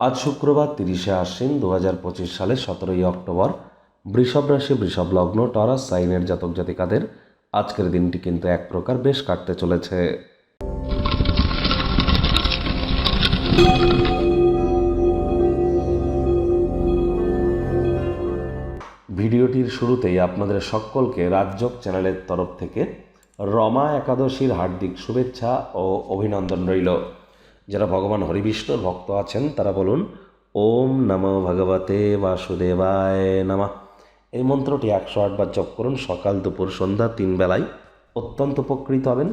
আজ শুক্রবার তিরিশে আশ্বিন দু হাজার পঁচিশ সালের সতেরোই অক্টোবর। বৃষভ রাশি, বৃষভ লগ্ন টরাস সাইনের জাতক জাতিকাদের আজকের দিনটি কিন্তু এক প্রকার বেশ কাটতে চলেছে। ভিডিওটির শুরুতেই আপনাদের সকলকে রাজ্যক চ্যানেলের তরফ থেকে রমা একাদশীর হার্দিক শুভেচ্ছা ও অভিনন্দন রইল। যারা ভগবান হরিবিষ্ণুর ভক্ত আছেন, তারা বলুন, ওম নম ভগবতে বাসুদেবায় নমঃ। এই মন্ত্রটি একশো আটবার জপ করুন, সকাল, দুপুর, সন্ধ্যা, তিন বেলায় অত্যন্ত উপকৃত হবেন।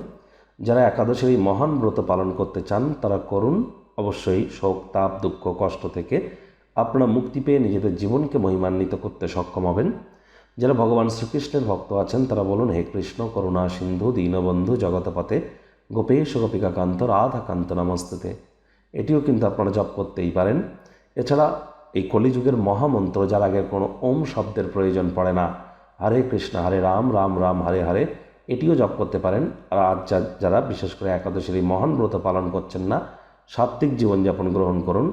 যারা একাদশীর এই মহান ব্রত পালন করতে চান, তারা করুন। অবশ্যই শোক, তাপ, দুঃখ, কষ্ট থেকে আপনারা মুক্তি পেয়ে নিজেদের জীবনকে মহিমান্বিত করতে সক্ষম হবেন। যারা ভগবান শ্রীকৃষ্ণের ভক্ত আছেন, তারা বলুন, হে কৃষ্ণ, করুণা, সিন্ধু, দীনবন্ধু জগতপথে গোপেশ গোপিকা কান্ত, রাধা কান্ত নমস্তেতে। এটিও কিন্তু আপনারা জপ করতেই পারেন। এছাড়া এই কলিযুগের মহামন্ত্র, যার আগে কোনো ওম শব্দের প্রয়োজন পড়ে না। হরে কৃষ্ণ, হরে রাম রাম রাম, হরে হরে, এটিও জপ করতে পারেন। আর আজ যারা বিশেষ করে একাদশীর এই মহান ব্রত পালন করছেন না, সাত্ত্বিক জীবনযাপন গ্রহণ করুন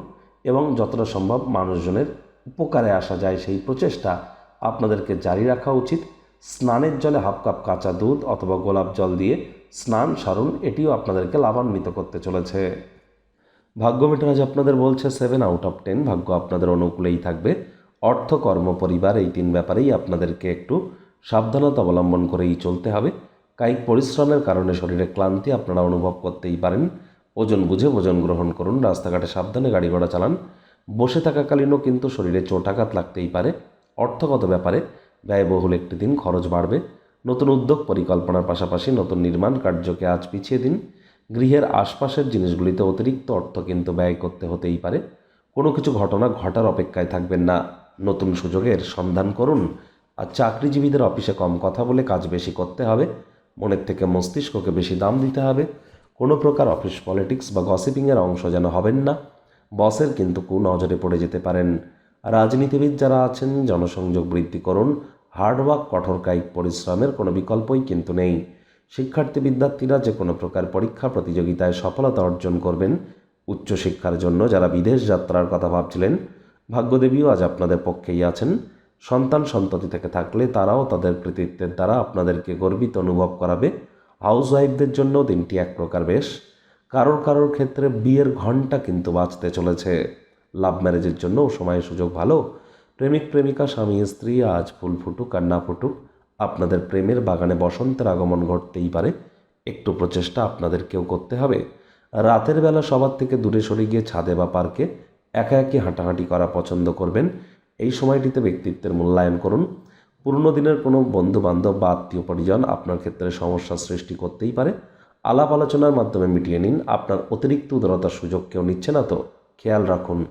এবং যতটা সম্ভব মানুষজনের উপকারে আসা যায় সেই প্রচেষ্টা আপনাদেরকে জারি রাখা উচিত। স্নানের জলে হাফ কাপ কাঁচা দুধ অথবা গোলাপ জল দিয়ে স্নান, সারণ, এটিও আপনাদেরকে লাভান্বিত করতে চলেছে। ভাগ্য মিটার আজ আপনাদের বলছে সেভেন আউট অফ টেন ভাগ্য আপনাদের অনুকূলেই থাকবে। অর্থ, কর্ম, পরিবার, এই তিন ব্যাপারেই আপনাদেরকে একটু সাবধানতা অবলম্বন করেই চলতে হবে। কায়িক পরিশ্রমের কারণে শরীরে ক্লান্তি আপনারা অনুভব করতেই পারেন। ওজন বুঝে ওজন গ্রহণ করুন, রাস্তাঘাটে সাবধানে গাড়ি ঘোড়া চালান। বসে থাকাকালীনও কিন্তু শরীরে চোটাঘাত লাগতেই পারে। অর্থগত ব্যাপারে ব্যয়বহুল একটি দিন খরচ বাড়বে। নতুন উদ্যোগ পরিকল্পনার পাশাপাশি নতুন নির্মাণ কার্যকে আজ পিছিয়ে দিন। গৃহের আশপাশের জিনিসগুলিতে অতিরিক্ত অর্থ কিন্তু ব্যয় করতে হতেই পারে। কোনো কিছু ঘটনা ঘটার অপেক্ষায় থাকবেন না। নতুন সুযোগের সন্ধান করুন। আর চাকরিজীবীদের অফিসে কম কথা বলে কাজ বেশি করতে হবে। মনের থেকে মস্তিষ্ককে বেশি দাম দিতে হবে। কোনো প্রকার অফিস পলিটিক্স বা গসিপিংয়ের অংশ যেন হবেন না। বসের কিন্তু কু নজরে পড়ে যেতে পারেন। রাজনীতিবিদ যারা আছেন, জনসংযোগ বৃদ্ধি করুন। হার্ডওয়ার্ক, কঠোর কায়িক পরিশ্রমের কোনো বিকল্পই কিন্তু নেই। শিক্ষার্থী বিদ্যার্থীরা যে কোনো প্রকার পরীক্ষা প্রতিযোগিতায় সফলতা অর্জন করবেন উচ্চশিক্ষার জন্য যারা বিদেশ যাত্রার কথা ভাবছিলেন, ভাগ্যদেবীও আজ আপনাদের পক্ষেই আছেন। সন্তান সন্ততি থেকে থাকলে তারাও তাদের কৃতিত্বের দ্বারা আপনাদেরকে গর্বিত অনুভব করাবে। হাউস ওয়াইফদের জন্য দিনটি এক প্রকার বেশ। কারোর কারোর ক্ষেত্রে বিয়ের ঘণ্টা কিন্তু বাঁচতে চলেছে। লাভ ম্যারেজের জন্য সময় সুযোগ ভালো। প্রেমিক, প্রেমিকা, স্বামী, স্ত্রী আজ ফুল ফুটুক আর না ফুটুক, আপনাদের প্রেমের বাগানে বসন্তের আগমন ঘটতেই পারে। একটু প্রচেষ্টা আপনাদেরকেও করতে হবে। রাতের বেলা সবার থেকে দূরে সরে গিয়ে ছাদে বা পার্কে একা একি হাঁটাহাঁটি করা পছন্দ করবেন। এই সময়টিতে ব্যক্তিত্বের মূল্যায়ন করুন। পুরনো দিনের কোনো বন্ধু বান্ধব বা আত্মীয় পরিজন আপনার ক্ষেত্রে সমস্যার সৃষ্টি করতেই পারে। আলাপ আলোচনার মাধ্যমে মিটিয়ে নিন। আপনার অতিরিক্ত উদারতার সুযোগ কেউ নিচ্ছে না তো। খেয়াল রাখুন।